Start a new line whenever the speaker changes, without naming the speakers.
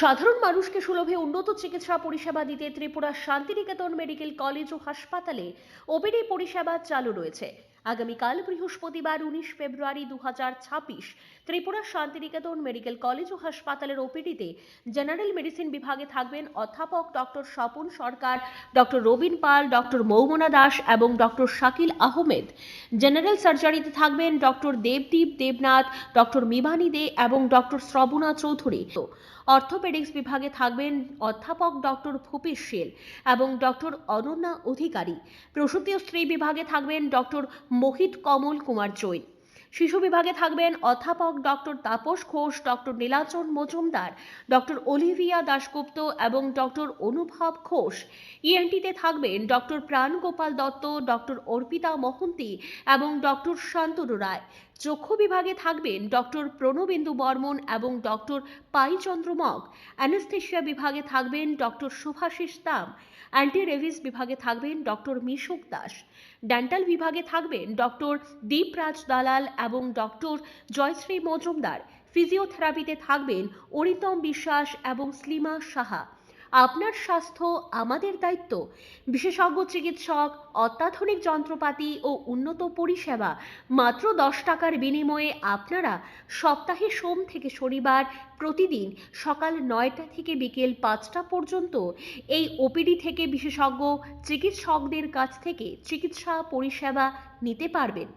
সাধারণ মানুষকে সুলভে উন্নত চিকিৎসা পরিষেবা দিতে ত্রিপুরা শান্তিনিকেতন মেডিকেল কলেজ ও হাসপাতালে ওপিডি পরিষেবা চালু রয়েছে। আগামীকাল বৃহস্পতিবার উনিশ ফেব্রুয়ারি দু ছাব্বিশ ত্রিপুরা শান্তিনিকেতন মেডিকেল কলেজ ও হাসপাতালের ওপিডিতে জেনারেল মেডিসিন বিভাগে থাকবেন অধ্যাপক doctor Swapan Sarkar, doctor Robin Pal, doctor Moumona Das এবং ডক্টর শাকিল আহমেদ। জেনারেল সার্জারিতে থাকবেন ডক্টর দেবদীপ দেবনাথ, ডক্টর মিবানি দে এবং ডক্টর শ্রবণা চৌধুরী। অর্থোপেডিক্স বিভাগে থাকবেন অধ্যাপক ডক্টর ভূপেশ শীল এবং ডক্টর অনন্যা অধিকারী। প্রসূতি ও স্ত্রী বিভাগে থাকবেন ডক্টর মোহিত কমল কুমার জৈন শিশু বিভাগে থাকবেন অধ্যাপক doctor Tapas Ghosh, doctor Nilachan Majumdar, doctor Olivia Dasgupta এবং ডক্টর অনুভব ঘোষ। ইএনটিতে থাকবেন ডক্টর প্রাণগোপাল দত্ত, ডক্টর অর্পিতা মহন্তি এবং ডক্টর শান্তনু রায়। চক্ষু বিভাগে থাকবেন ডক্টর প্রণবেন্দু বর্মন এবং ডক্টর পাইচন্দ্র মগ। অ্যানেস্থেশিয়া বিভাগে থাকবেন ডক্টর সুভাষিস দাম। অ্যান্টি রেভিস বিভাগে থাকবেন ডক্টর মিশুক দাস। ডেন্টাল বিভাগে থাকবেন ডক্টর দীপরাজ দালাল এবং ডক্টর জয়শ্রী মজুমদার। ফিজিওথেরাপিতে থাকবেন অরিতম বিশ্বাস এবং স্লিমা সাহা। আপনার স্বাস্থ্য, আমাদের দায়িত্ব। বিশেষজ্ঞ, চিকিৎসক, অত্যাধুনিক যন্ত্রপাতি ও উন্নত পরিষেবা মাত্র দশ টাকার বিনিময়ে আপনারা সপ্তাহে সোম থেকে শনিবার প্রতিদিন সকাল নয়টা থেকে বিকেল পাঁচটা পর্যন্ত এই ওপিডি থেকে বিশেষজ্ঞ, চিকিৎসকদের কাছ থেকে চিকিৎসা পরিষেবা নিতে পারবেন।